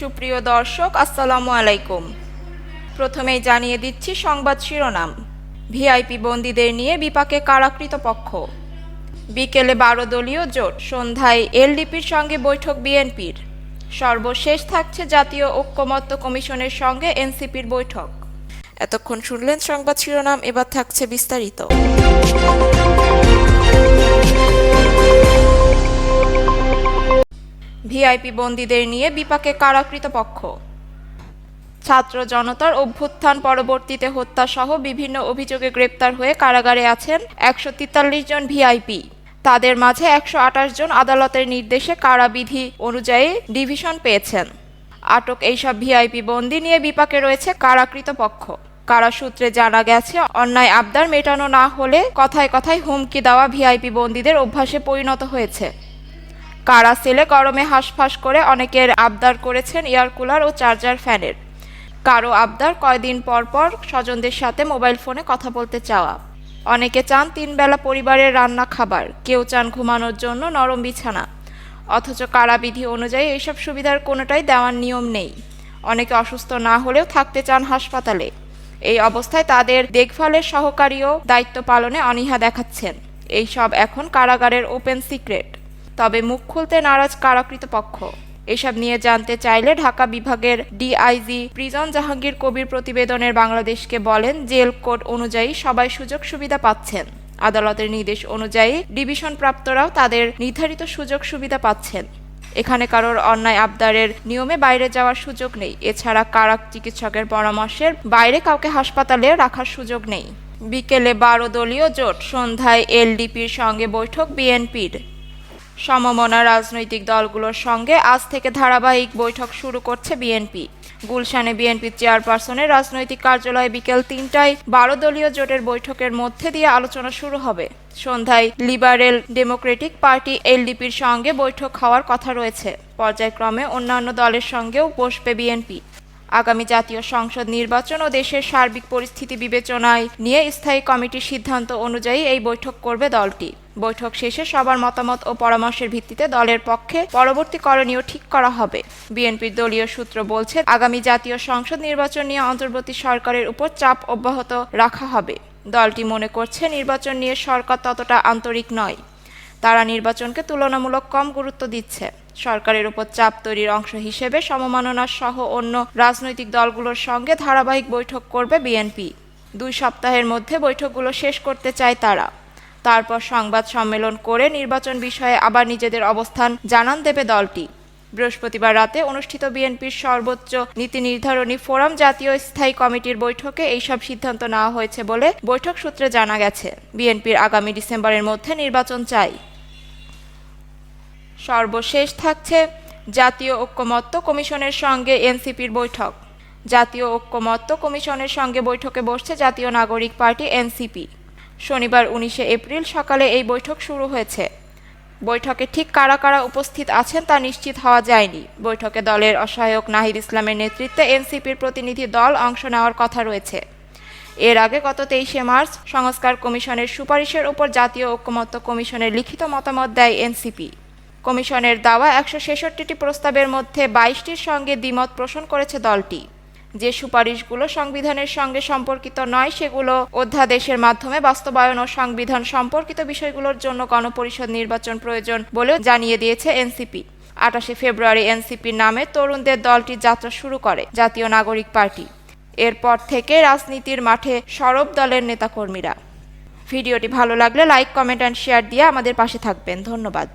সুপ্রিয় দর্শক, আসসালামু আলাইকুম। প্রথমেই জানিয়ে দিচ্ছি সংবাদ শিরোনাম। ভিআইপি বন্দীদের নিয়ে বিপাকে কারাকৃত পক্ষ। বিকেলে বারো দলীয় জোট, সন্ধ্যায় এলডিপির সঙ্গে বৈঠক বিএনপির। সর্বশেষ থাকছে জাতীয় ঐক্যমত্য কমিশনের সঙ্গে এনসিপির বৈঠক। এতক্ষণ শুনলেন সংবাদ শিরোনাম, এবার থাকছে বিস্তারিত। ভিআইপি বন্দীদের নিয়ে বিপাকে কারাকৃত পক্ষ। ছাত্র জনতার অভ্যুত্থান পরবর্তীতে হত্যা সহ বিভিন্ন অভিযোগে গ্রেপ্তার হয়ে কারাগারে আছেন একশো তেতাল্লিশ জন ভিআইপি। তাদের মাঝে একশো আঠাশ জন আদালতের নির্দেশে কারাবিধি অনুযায়ী ডিভিশন পেয়েছেন। আটক এইসব ভিআইপি বন্দি নিয়ে বিপাকে রয়েছে কারাকৃত পক্ষ। কারা সূত্রে জানা গেছে, অন্যায় আবদার মেটানো না হলে কথায় কথায় হুমকি দেওয়া ভিআইপি বন্দীদের অভ্যাসে পরিণত হয়েছে। কারা সেলে গরমে হাঁসফাঁস করে অনেকের আবদার করেছেন এয়ার কুলার ও চার্জার ফ্যানের। কারও আবদার কয়দিন পর পর স্বজনদের সাথে মোবাইল ফোনে কথা বলতে চাওয়া। অনেকে চান তিন বেলা পরিবারের রান্না খাবার, কেউ চান ঘুমানোর জন্য নরম বিছানা। অথচ কারাবিধি অনুযায়ী এইসব সুবিধার কোনোটাই দেওয়ার নিয়ম নেই। অনেকে অসুস্থ না হলেও থাকতে চান হাসপাতালে। এই অবস্থায় তাদের দেখভালের সহকারীও দায়িত্ব পালনে অনীহা দেখাচ্ছেন। এইসব এখন কারাগারের ওপেন সিক্রেট। তবে মুখ খুলতে নারাজ কারাকৃত পক্ষ। এসব নিয়ে জানতে চাইলে ঢাকা বিভাগের ডিআইজি প্রিজন জাহাঙ্গীর কবির প্রতিবেদনের বাংলাদেশকে বলেন, জেল কোড অনুযায়ী সবাই সুযোগ সুবিধা পাচ্ছেন। আদালতের নির্দেশ অনুযায়ী ডিভিশন প্রাপ্তরাও তাদের নির্ধারিত সুযোগ সুবিধা পাচ্ছেন। এখানে কারোর অন্যায় আবদারের নিয়মে বাইরে যাওয়ার সুযোগ নেই। এছাড়া কারাক চিকিৎসকের পরামর্শের বাইরে কাউকে হাসপাতালে রাখার সুযোগ নেই। বিকেলে বারো দলীয় জোট সন্ধ্যায় এলডিপির সঙ্গে বৈঠক বিএনপির। সমমনা রাজনৈতিক দলগুলোর সঙ্গে আজ থেকে ধারাবাহিক বৈঠক শুরু করছে বিএনপি। গুলশানে বিএনপির চেয়ারপারসনের রাজনৈতিক কার্যালয়ে বিকেল তিনটায় বারো দলীয় জোটের বৈঠকের মধ্যে দিয়ে আলোচনা শুরু হবে। সন্ধ্যায় লিবারেল ডেমোক্রেটিক পার্টি এলডিপির সঙ্গে বৈঠক হওয়ার কথা রয়েছে। পর্যায়ক্রমে অন্যান্য দলের সঙ্গেও বসবে বিএনপি। আগামী জাতীয় সংসদ নির্বাচন ও দেশের সার্বিক পরিস্থিতি বিবেচনায় নিয়ে স্থায়ী কমিটির সিদ্ধান্ত অনুযায়ী এই বৈঠক করবে দলটি। বৈঠক শেষে সবার মতামত ও পরামর্শের ভিত্তিতে দলের পক্ষে পরবর্তী করণীয় ঠিক করা হবে। বিএনপির দলীয় সূত্র বলছে, আগামী জাতীয় সংসদ নির্বাচন নিয়ে অন্তর্বর্তী সরকারের উপর চাপ অব্যাহত রাখা হবে। দলটি মনে করছে, নির্বাচন নিয়ে সরকার ততটা আন্তরিক নয়। তারা নির্বাচনকে তুলনামূলক কম গুরুত্ব দিচ্ছে। সরকারের উপর চাপ তৈরির অংশ হিসেবে সমমাননা সহ অন্য রাজনৈতিক দলগুলোর সঙ্গে ধারাবাহিক বৈঠক করবে বিএনপি। দুই সপ্তাহের মধ্যে বৈঠকগুলো শেষ করতে চায় তারা। তারপর সংবাদ সম্মেলন করে নির্বাচন বিষয়ে আবার নিজেদের অবস্থান জানান দেবে দলটি। বৃহস্পতিবার রাতে অনুষ্ঠিত বিএনপির সর্বোচ্চ নীতি নির্ধারণী ফোরাম জাতীয় স্থায়ী কমিটির বৈঠকে এইসব সিদ্ধান্ত নেওয়া হয়েছে বলে বৈঠক সূত্রে জানা গেছে। বিএনপির আগামী ডিসেম্বরের মধ্যে নির্বাচন চাই। সর্বশেষ থাকছে জাতীয় ঐক্যমত্য কমিশনের সঙ্গে এনসিপির বৈঠক। জাতীয় ঐক্যমত্য কমিশনের সঙ্গে বৈঠকে বসছে জাতীয় নাগরিক পার্টি এনসিপি। শনিবার উনিশে এপ্রিল সকালে এই বৈঠক শুরু হয়েছে। বৈঠকে ঠিক কারা কারা উপস্থিত আছেন তা নিশ্চিত হওয়া যায়নি। বৈঠকে দলের অসহায়ক নাহিদ ইসলামের নেতৃত্বে এনসিপির প্রতিনিধি দল অংশ নেওয়ার কথা রয়েছে। এর আগে গত তেইশে মার্চ সংস্কার কমিশনের সুপারিশের উপর জাতীয় ঐক্যমত্য কমিশনের লিখিত মতামত দেয় এনসিপি। কমিশনের দেওয়া একশো ছেষট্টিটি প্রস্তাবের মধ্যে বাইশটির সঙ্গে দ্বিমত পোষণ করেছে দলটি। যে সুপারিশগুলো সংবিধানের সঙ্গে সম্পর্কিত নয়, সেগুলো অধ্যাদেশের মাধ্যমে বাস্তবায়ন ও সংবিধান সম্পর্কিত বিষয়গুলোর জন্য গণপরিষদ নির্বাচন প্রয়োজন বলেও জানিয়ে দিয়েছে এনসিপি। আটাশে ফেব্রুয়ারি এনসিপির নামে তরুণদের দলটি যাত্রা শুরু করে, জাতীয় নাগরিক পার্টি। এরপর থেকে রাজনীতির মাঠে সরব দলের নেতাকর্মীরা। ভিডিওটি ভালো লাগলে লাইক, কমেন্ট অ্যান্ড শেয়ার দিয়ে আমাদের পাশে থাকবেন। ধন্যবাদ।